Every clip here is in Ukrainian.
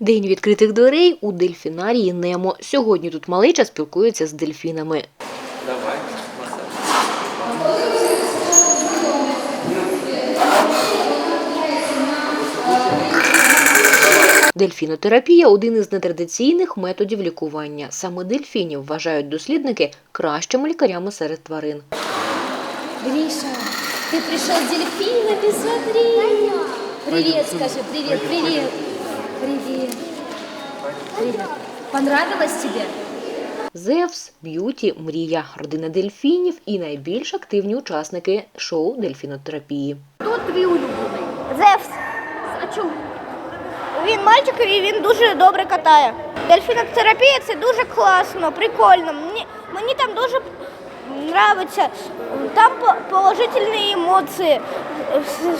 День відкритих дверей у дельфінарії Немо. Сьогодні тут малеча спілкується з дельфінами. Давай. Дельфінотерапія один із нетрадиційних методів лікування. Саме дельфінів вважають дослідники кращими лікарями серед тварин. Гриша, ты пришел с дельфинами, смотри. Привет, скажи, привет, привет. Привет. Привет. Понравилось тебе? Зевс, Б'юті, Мрія, родина дельфінів і найбільш активні учасники шоу дельфінотерапії. Хто твій улюблений? Зевс. А чому? Він мальчик і він дуже добре катає. Дельфінотерапія це дуже класно, прикольно. Мені, мені там дуже подобається. Там по- положительні емоції.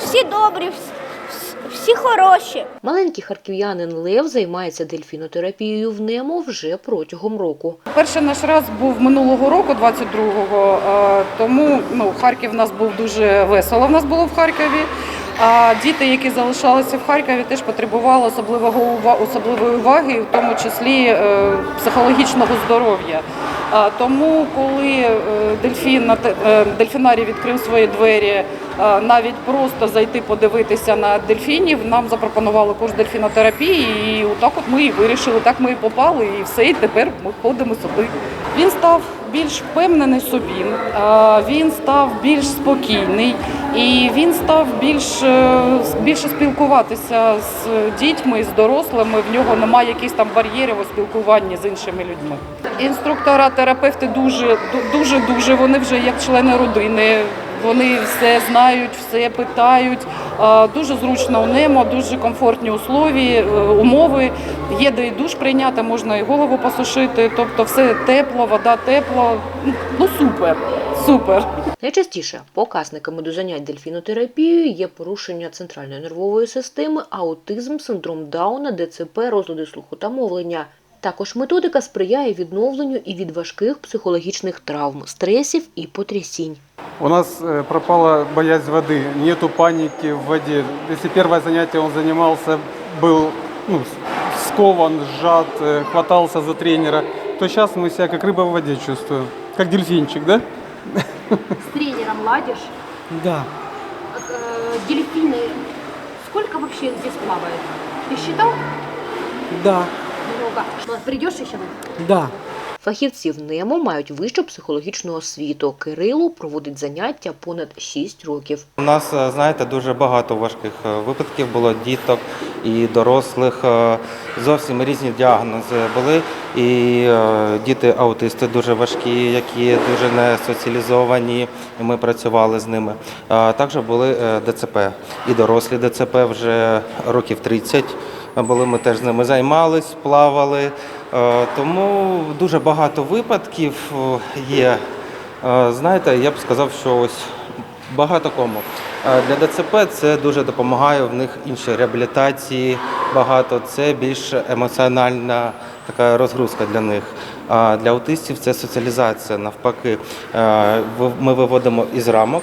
Всі добрі, вс- всі хороші. Маленький харків'янин Лев займається дельфінотерапією в Немо вже протягом року. Перший наш раз був минулого року, 22-го, е, тому ну, Харків в нас був дуже весело. В нас було в Харкові. А діти, які залишалися в Харкові, теж потребували особливого особливої уваги, в тому числі е, психологічного здоров'я. А, Тому, коли е, дельфін дельфінарій відкрив свої двері, навіть просто зайти подивитися на дельфінів, нам запропонували курс дельфінотерапії, і отак от ми і вирішили, так ми і попали, і все, і тепер ми ходимо сюди. Він став більш впевнений собі, е, він став більш спокійний і він став більш е, більше спілкуватися з дітьми, з дорослими. В нього немає якихось там бар'єрів у спілкуванні з іншими людьми. Інструктора, терапевти дуже дуже дуже вони вже як члени родини. Вони все знають, все питають. Дуже зручно у немо, дуже комфортні услові, е, умови. Є де і душ прийняти, можна і голову посушити. Тобто все тепло, вода тепла. Ну супер, супер. Найчастіше показниками до занять дельфінотерапією є порушення центральної нервової системи, аутизм, синдром Дауна, ДЦП, розлади слуху та мовлення. Також методика сприяє відновленню і від важких психологічних травм, стресів і потрясінь. У нас э, пропала боязнь воды, нету паники в воде. Если первое занятие он занимался, был ну, скован, сжат, э, хватался за тренера, то сейчас мы себя как рыба в воде чувствуем. Как дельфинчик, да? С тренером ладишь? Да, Э, Дельфины, сколько вообще здесь плавает? Ты считал? да, Много. Придешь еще? да. Фахівці в НЕМО мають вищу психологічну освіту. Кирило проводить заняття понад 6 років. У нас, е, знаєте, дуже багато важких е, випадків було діток і дорослих. е, Зовсім різні діагнози були. І е, діти аутисти дуже важкі, які дуже не соціалізовані. і Ми працювали з ними. Також були ДЦП. І дорослі ДЦП вже років 30 були. Ми теж з ними займались, плавали. Е, Тому дуже багато випадків е, є. Е, Знаєте, я б сказав, що ось багато кому. Для ДЦП це дуже допомагає в них інші реабілітації. Багато це більш емоціональна така розгрузка для них. А для аутистів це соціалізація. Навпаки, ми виводимо із рамок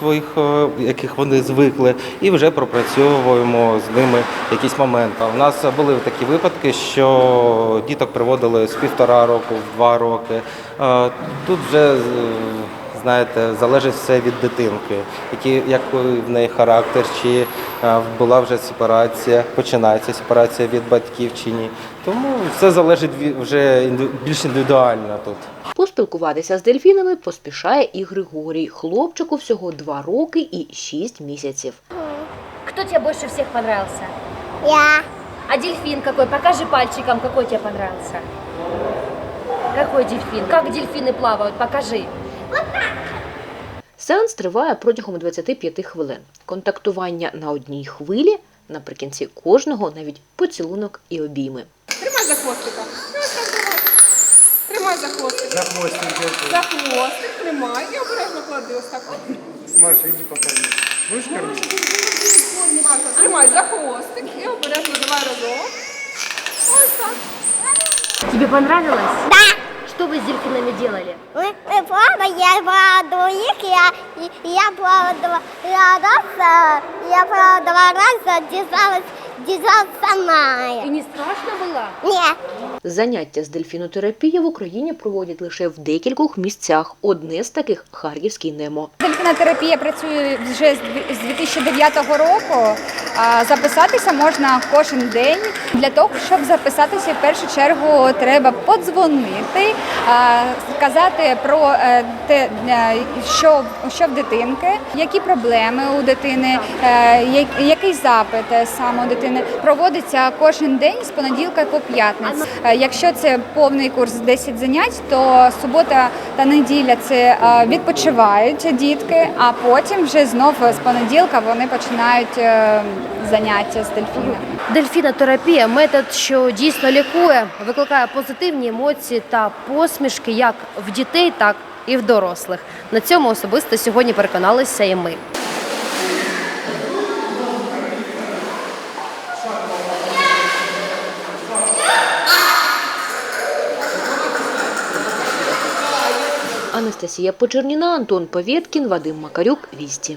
своїх, е, яких вони звикли, і вже пропрацьовуємо з ними якісь моменти. У нас були такі випадки, що діток приводили з півтора року, в два роки. Е, Тут вже е, знаєте, залежить все від дитинки, який який в неї характер, чи е, була вже сепарація, починається сепарація від батьків чи ні. Тому все залежить від- вже більш індивідуально тут. Поспілкуватися з дельфінами поспішає і Григорій. Хлопчику всього 2 роки і 6 місяців. Кто тебе больше всех понравился? Я. А дельфин какой? Покажи пальчиком, какой тебе понравился. Какой дельфин? Как дельфины плавают? Покажи. Сеанс триває протягом 25 хвилин. Контактування на одній хвилі, наприкінці кожного навіть поцілунок і обійми. Тримай за хвостика. Тримай. За хвостик. За хвостик. За хвостик тримай і обережно клади ось так. Маша, иди покажи. Будешь кормить? Маша, тримай за хвостик і обережно давай разом. Ось так. Тебе понравилось? Да Что вы с дельфинами делали? Мы, мы плавали, я была двоих, я, и- я плавала два, я раз, а, я плавала два раза, держалась Дизайн самая. И не страшно было? Нет. Заняття з дельфінотерапії в Україні проводять лише в декількох місцях. Одне з таких Харківський Немо. Дельфінотерапія працює вже з 2009 року. Записатися можна кожен день. Для того, щоб записатися, в першу чергу треба подзвонити, сказати про е, те, е, що, що в дитинки, які проблеми у дитини, е, який запит саме у дитини. Проводиться кожен день з понеділка по п'ятницю. Е, Якщо це повний курс 10 занять, то субота та неділя це е, відпочивають дітки, а потім вже знов з понеділка вони починають е, заняття з дельфінами. Дельфінотерапія метод, що дійсно лікує, викликає позитивні емоції та посмішки як в дітей, так і в дорослих. На цьому особисто сьогодні переконалися і ми. Анастасія Почерніна, Антон Повєткін, Вадим Макарюк, Вісті.